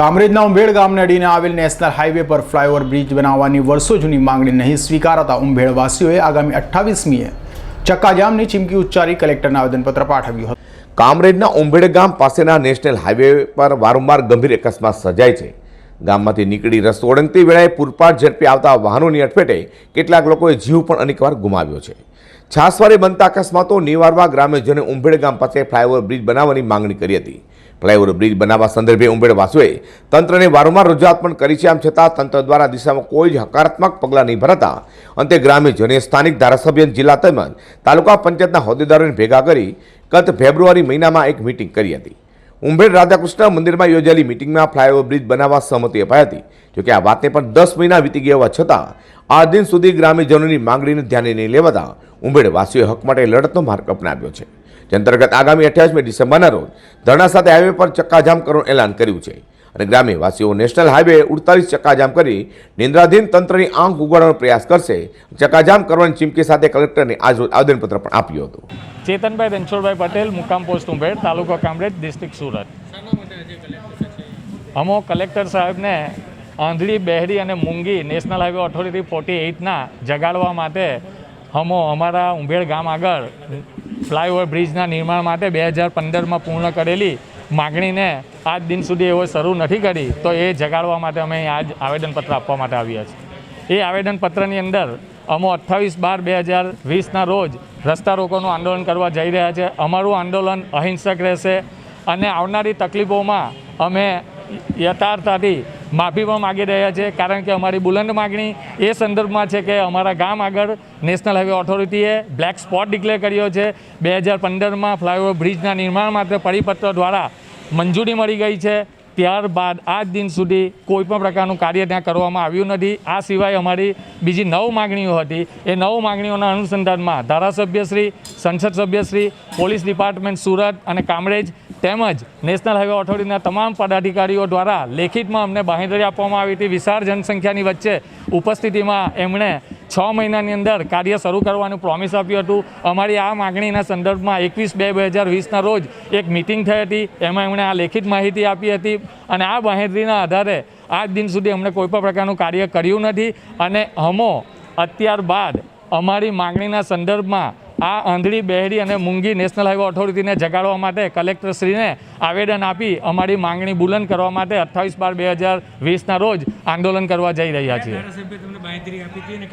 કામરેજના ઉંભેડ ગામને અડીને આવેલ નેશનલ હાઈવે પર ફ્લાયઓવર બ્રિજ બનાવવાની વર્ષો જૂની માંગણી નહીં સ્વીકારાતા ઉંભેડવાસીઓએ આગામી અઠ્ઠાવીસમીએ ચક્કાજામની ચીમકી ઉચ્ચારી કલેક્ટરને આવેદનપત્ર પાઠવ્યું હતું. કામરેજના ઉંભેડ ગામ પાસેના નેશનલ હાઈવે પર વારંવાર ગંભીર અકસ્માત સર્જાય છે. ગામમાંથી નીકળી રસ્તો ઓળંગતી વેળાએ પૂરપાટ ઝડપી આવતા વાહનોની અડફેટે કેટલાક લોકોએ જીવ પણ અનેકવાર ગુમાવ્યો છે. છાસવારે બનતા અકસ્માતો નિવારવા ગ્રામ્યજનોએ ઉંભેડ ગામ પાસે ફ્લાયઓવર બ્રિજ બનાવવાની માંગણી કરી હતી. ફ્લાયઓવર બ્રિજ બનાવવા સંદર્ભે ઉંભેડવાસીઓએ તંત્રને વારંવાર રજૂઆત પણ કરી છે. આમ છતાં તંત્ર દ્વારા દિશામાં કોઈ જ હકારાત્મક પગલાં નહીં ભરાતા. અંતે ગ્રામ્યજનોએ સ્થાનિક ધારાસભ્ય જિલ્લા તેમજ તાલુકા પંચાયતના હોદ્દેદારોને ભેગા કરી ગત ફેબ્રુઆરી મહિનામાં એક મિટિંગ કરી હતી. ઉંભેડ રાધાકૃષ્ણ મંદિરમાં યોજાયેલી મિટિંગમાં ફ્લાયઓવર બ્રિજ બનાવવા સહમતિ અપાઈ હતી. જોકે આ વાતને પણ દસ મહિના વીતી ગયા હોવા છતાં આ દિન સુધી ગ્રામ્યજનોની માંગણીને ધ્યાને નહીં લેવાતા ઉંભેડવાસીઓએ હક માટે લડતનો માર્ગ અપનાવ્યો છે. જે અંતર્ગત આગામી અઠ્યાવીસમી ડિસેમ્બરના રોજ ધરણા સાથે હાઈવે પર ચક્કાજામ કરવાનું એલાન કર્યું છે અને ગ્રામ્યવાસીઓ નેશનલ હાઈવે ઉડતાલીસ ચક્કાજામ કરી નિંદ્રાધીન તંત્રની આંખ ઉગાડવાનો પ્રયાસ કરશે. ચક્કાજામ કરવાની ચીમકી સાથે કલેક્ટરને આજરોજ આવેદનપત્ર પણ આપ્યું હતું. ચેતનભાઈ રણછોડભાઈ પટેલ, મુકામ પોસ્ટ ઉંભેર તાલુકો કામરેજ, ડિસ્ટ્રિક્ટ સુરત. અમો કલેક્ટર સાહેબને આંધળી, બહેરી અને મૂંગી નેશનલ હાઈવે ઓથોરિટી ફોર્ટી એઇટના જગાડવા માટે હમો અમારા ઉંભેડ ગામ આગળ ફ્લાયઓવર બ્રિજના નિર્માણ માટે બે હજાર પંદરમાં પૂર્ણ કરેલી માગણીને આજ દિન સુધી એવો શરૂ નથી કરી, તો એ જગાડવા માટે અમે આજ આવેદનપત્ર આપવા માટે આવ્યા છીએ. એ આવેદનપત્રની અંદર અમો અઠ્ઠાવીસ બાર બે હજાર વીસના રોજ રસ્તા રોકોનું આંદોલન કરવા જઈ રહ્યા છે. અમારું આંદોલન અહિંસક રહેશે અને આવનારી તકલીફોમાં અમે યથાર્થતાથી માફી પણ માગી રહ્યા છે. કારણ કે અમારી બુલંદ માગણી એ સંદર્ભમાં છે કે અમારા ગામ આગળ નેશનલ હાઈવે ઓથોરિટીએ બ્લેક સ્પોટ ડિક્લેર કર્યો છે. બે હજાર પંદરમાં ફ્લાયઓવર બ્રિજના નિર્માણ માટે પરિપત્ર દ્વારા મંજૂરી મળી ગઈ છે. ત્યારબાદ આજ દિન સુધી કોઈપણ પ્રકારનું કાર્ય ત્યાં કરવામાં આવ્યું નથી. આ સિવાય અમારી બીજી નવ માગણીઓ હતી. એ નવ માગણીઓના અનુસંધાનમાં ધારાસભ્યશ્રી, સંસદ સભ્યશ્રી પોલીસ ડિપાર્ટમેન્ટ સુરત અને કામરેજ તેમજ નેશનલ હાઈવે ઓથોરિટીના તમામ પદાધિકારીઓ દ્વારા લેખિતમાં અમને બાંહેધરી આપવામાં આવી હતી. વિશાળ જનસંખ્યાની વચ્ચે ઉપસ્થિતિમાં એમણે છ મહિનાની અંદર કાર્ય શરૂ કરવાનું પ્રોમિસ આપ્યું હતું. અમારી આ માગણીના સંદર્ભમાં એકવીસ બે બે હજાર વીસના રોજ એક મિટિંગ થઈ હતી. એમાં એમણે આ લેખિત માહિતી આપી હતી અને આ બાંહેધરીના આધારે આજ દિન સુધી અમને કોઈપણ પ્રકારનું કાર્ય કર્યું નથી. અને હમો, અત્યાર બાદ અમારી માગણીના સંદર્ભમાં આ આંધળી બહેરી અને મૂંગી નેશનલ હાઈવે ઓથોરિટીને જગાડવા માટે કલેક્ટરશ્રીને આવેદન આપી અમારી માંગણી બુલંદ કરવા માટે અઠ્ઠાવીસ બાર બે હજાર વીસના રોજ આંદોલન કરવા જઈ રહ્યા છીએ.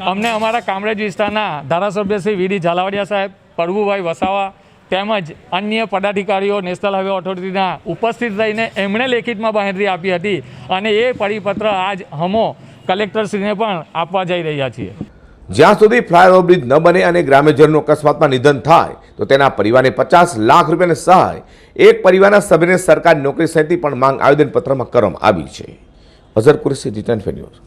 અમને અમારા કામરેજ વિસ્તારના ધારાસભ્ય શ્રી વીડી ઝાલાવાડિયા સાહેબ પ્રભુભાઈ વસાવા તેમજ અન્ય પદાધિકારીઓ નેશનલ હાઈવે ઓથોરિટીના ઉપસ્થિત રહીને એમણે લેખિતમાં બાહેંધરી આપી હતી અને એ પરિપત્ર આજ હમો કલેક્ટરશ્રીને પણ આપવા જઈ રહ્યા છીએ. જ્યાં સુધી ફ્લાયઓવર બ્રિજ ન બને અને ગ્રામ્યજનનું અકસ્માતમાં નિધન થાય, તો તેના પરિવારને પચાસ લાખ રૂપિયાની સહાય એક પરિવારના સભ્યને સરકારી નોકરી સહિતની પણ માંગ આવેદનપત્રમાં કરવામાં આવી છે. Azhar Qureshi return news.